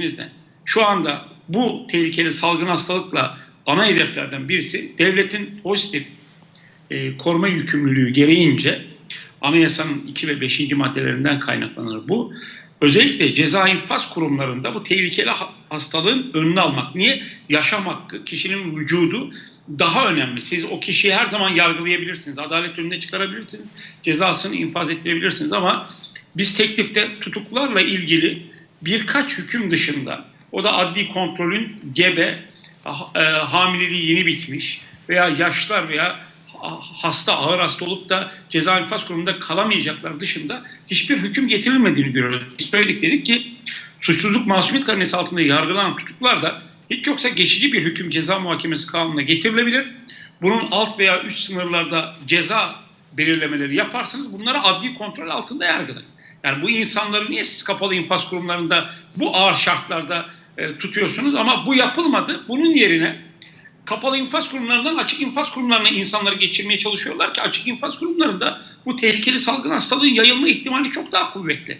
ne? Şu anda bu tehlikeli salgın hastalıkla ana hedeflerden birisi devletin pozitif e, koruma yükümlülüğü gereğince anayasanın 2 ve 5. maddelerinden kaynaklanır bu. Özellikle ceza infaz kurumlarında bu tehlikeli ha- hastalığın önünü almak. Niye? Yaşam hakkı, kişinin vücudu daha önemli. Siz o kişiyi her zaman yargılayabilirsiniz. Adalet önüne çıkarabilirsiniz. Cezasını infaz ettirebilirsiniz ama biz teklifte tutuklarla ilgili birkaç hüküm dışında o da adli kontrolün gebe, e, hamileliği yeni bitmiş veya yaşlar veya ha- hasta, ağır hasta olup da ceza infaz kurumunda kalamayacaklar dışında hiçbir hüküm getirilmediğini görüyoruz. Biz söyledik dedik ki suçsuzluk masumiyet karinesi altında yargılanan tutuklar da hiç yoksa geçici bir hüküm ceza muhakemesi kanununa getirilebilir. Bunun alt veya üst sınırlarda ceza belirlemeleri yaparsınız. Bunları adli kontrol altında yargılayın. Yani bu insanları niye siz kapalı infaz kurumlarında bu ağır şartlarda e, tutuyorsunuz ama bu yapılmadı. Bunun yerine kapalı infaz kurumlarından açık infaz kurumlarına insanları geçirmeye çalışıyorlar ki açık infaz kurumlarında bu tehlikeli salgın hastalığın yayılma ihtimali çok daha kuvvetli.